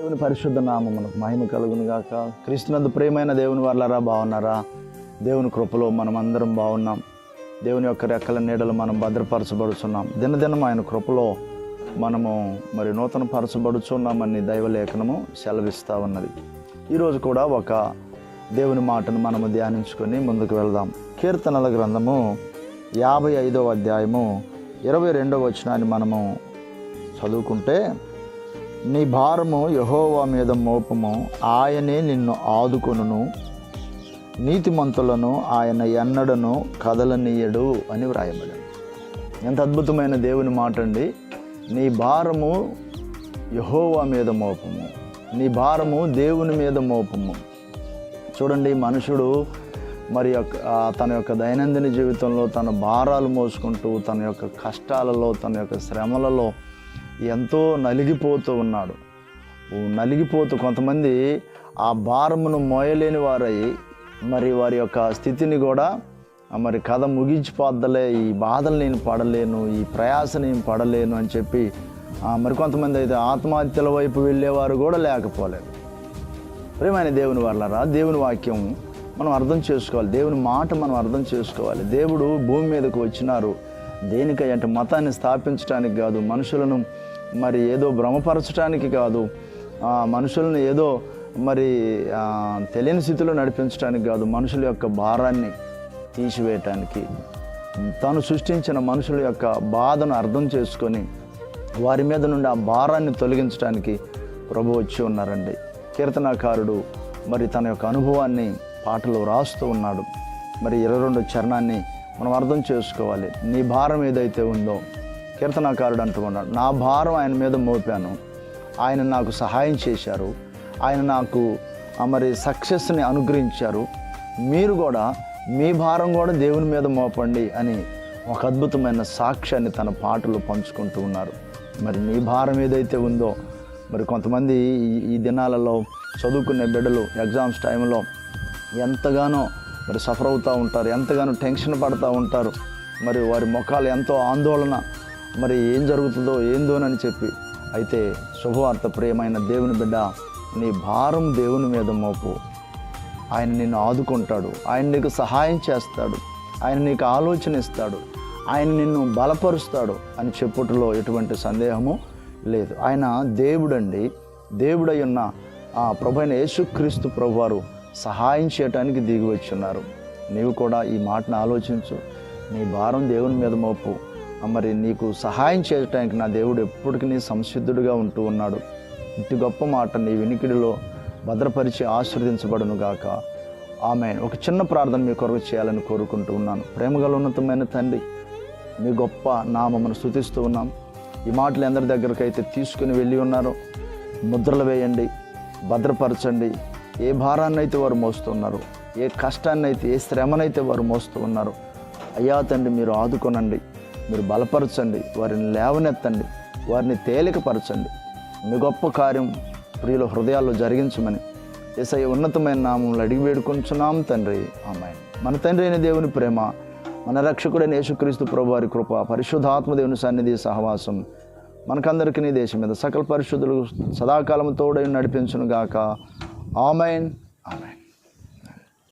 దేవుని పరిశుద్ధ నామమునకు మహిమ కలుగును గాక క్రీస్తునందు ప్రేమైన దేవుని వాళ్ళరా బాగున్నారా? దేవుని కృపలో మనం అందరం బాగున్నాం. దేవుని యొక్క రెక్కల నీడలు మనం భద్రపరచబడుచున్నాం. దినదినం ఆయన కృపలో మనము మరి నూతన పరచబడుచున్నామని దైవలేఖనము సెలవిస్తూ ఉన్నది. ఈరోజు కూడా ఒక దేవుని మాటను మనము ధ్యానించుకొని ముందుకు వెళ్దాం. కీర్తనల గ్రంథము యాభై ఐదవ అధ్యాయము ఇరవై రెండవ వచనాన్ని మనము చదువుకుంటే నీ భారము యహోవా మీద మోపము. ఆయనే నిన్ను ఆదుకొనును. నీతిమంతులను ఆయన ఎన్నడను కదలనీయడు అని వ్రాయబడింది. ఎంత అద్భుతమైన దేవుని మాట అండి నీ భారము యహోవా మీద మోపము. నీ భారము దేవుని మీద మోపము. చూడండి మనుషుడు మరి యొక్క తన యొక్క దైనందిన జీవితంలో తన భారాలు మోసుకుంటూ తన యొక్క కష్టాలలో తన యొక్క శ్రమలలో ఎంతో నలిగిపోతూ ఉన్నాడు. నలిగిపోతూ కొంతమంది ఆ భారమును మోయలేని వారై మరి వారి యొక్క స్థితిని కూడా మరి కథ ముగించిపోద్దలే ఈ బాధలు నేను పడలేను ఈ ప్రయాస నేను పడలేను అని చెప్పి మరి కొంతమంది అయితే ఆత్మహత్యల వైపు వెళ్ళేవారు కూడా లేకపోలేదు. ప్రియమైన దేవుని వాళ్ళరా దేవుని వాక్యం మనం అర్థం చేసుకోవాలి. దేవుని మాట మనం అర్థం చేసుకోవాలి. దేవుడు భూమి మీదకు వచ్చినారు. దేనికై అంటే మతాన్ని స్థాపించడానికి కాదు మనుషులను మరి ఏదో భ్రమపరచడానికి కాదు మనుషులను ఏదో మరి తెలియని స్థితిలో నడిపించడానికి కాదు మనుషుల యొక్క భారాన్ని తీసివేయటానికి. తను సృష్టించిన మనుషుల యొక్క బాధను అర్థం చేసుకొని వారి మీద నుండి ఆ భారాన్ని తొలగించడానికి ప్రభు వచ్చి ఉన్నారండి. కీర్తనాకారుడు మరి తన యొక్క అనుభవాన్ని పాటలో రాస్తూ ఉన్నాడు. మరి ఇరవై రెండు చరణాన్ని మనం అర్థం చేసుకోవాలి. నీ భారం ఏదైతే ఉందో కీర్తనాకారుడు అంటున్నాడు నా భారం ఆయన మీద మోపాను. ఆయన నాకు సహాయం చేశారు. ఆయన నాకు మరి సక్సెస్ని అనుగ్రహించారు. మీరు కూడా మీ భారం కూడా దేవుని మీద మోపండి అని ఒక అద్భుతమైన సాక్ష్యాన్ని తన పాటలు పంచుకుంటూ ఉన్నారు. మరి నీ భారం ఏదైతే ఉందో మరి కొంతమంది ఈ- ఈ దినాలలో చదువుకునే బిడ్డలు ఎగ్జామ్స్ టైంలో ఎంతగానో మరి సఫర్ అవుతూ ఉంటారు ఎంతగానో టెన్షన్ పడుతూ ఉంటారు. మరి వారి ముఖాలు ఎంతో ఆందోళన మరి ఏం జరుగుతుందో ఏందోనని చెప్పి. అయితే శుభవార్త ప్రియమైన దేవుని బిడ్డ నీ భారం దేవుని మీద మోపు. ఆయన నిన్ను ఆదుకుంటాడు. ఆయన నీకు సహాయం చేస్తాడు. ఆయన నీకు ఆలోచన ఇస్తాడు. ఆయన నిన్ను బలపరుస్తాడు అని చెప్పుటలో ఎటువంటి సందేహము లేదు. ఆయన దేవుడండి. దేవుడై ఉన్న ఆ ప్రభు యేసుక్రీస్తు ప్రభువారు సహాయం చేయటానికి దిగి వచ్చి ఉన్నారు నీవు కూడా ఈ మాటను ఆలోచించు. నీ భారం దేవుని మీద మోపు. మరి నీకు సహాయం చేయటానికి నా దేవుడు ఎప్పటికీ నీ సంసిద్ధుడిగా ఉంటూ ఉన్నాడు. ఇటు గొప్ప మాట నీ వినికిడిలో భద్రపరిచి ఆశీర్వదించబడును గాక. ఆమె ఒక చిన్న ప్రార్థన మీ కొరకు చేయాలని కోరుకుంటూ ఉన్నాను. ప్రేమగల ఉన్నతమైన తండ్రి మీ గొప్ప నామమును స్థుతిస్తూ ఉన్నాం. ఈ మాటలు ఎందరి దగ్గరకు అయితే తీసుకుని వెళ్ళి ఉన్నారో. ముద్రలు వేయండి భద్రపరచండి. ఏ భారాన్ని అయితే వారు మోస్తున్నారు ఏ కష్టాన్ని అయితే ఏ శ్రమనైతే వారు మోస్తూ ఉన్నారు అయ్యా తండ్రి మీరు ఆదుకొనండి. మీరు బలపరచండి వారిని లేవనెత్తండి వారిని తేలికపరచండి. మీ గొప్ప కార్యం ప్రియుల హృదయాల్లో జరిగించమని ఏసై ఉన్నతమైన నామంలో అడిగి వేడుకొంచున్నాం తండ్రి. ఆమె మన తండ్రి అయిన దేవుని ప్రేమ మన రక్షకుడైన యేసుక్రీస్తు ప్రభు వారి కృప పరిశుద్ధాత్మ దేవుని సన్నిధి సహవాసం మనకందరికీ నీ దేశం మీద సకల పరిశుద్ధులు సదాకాలం తోడై నడిపించును గాక ఆమెన్.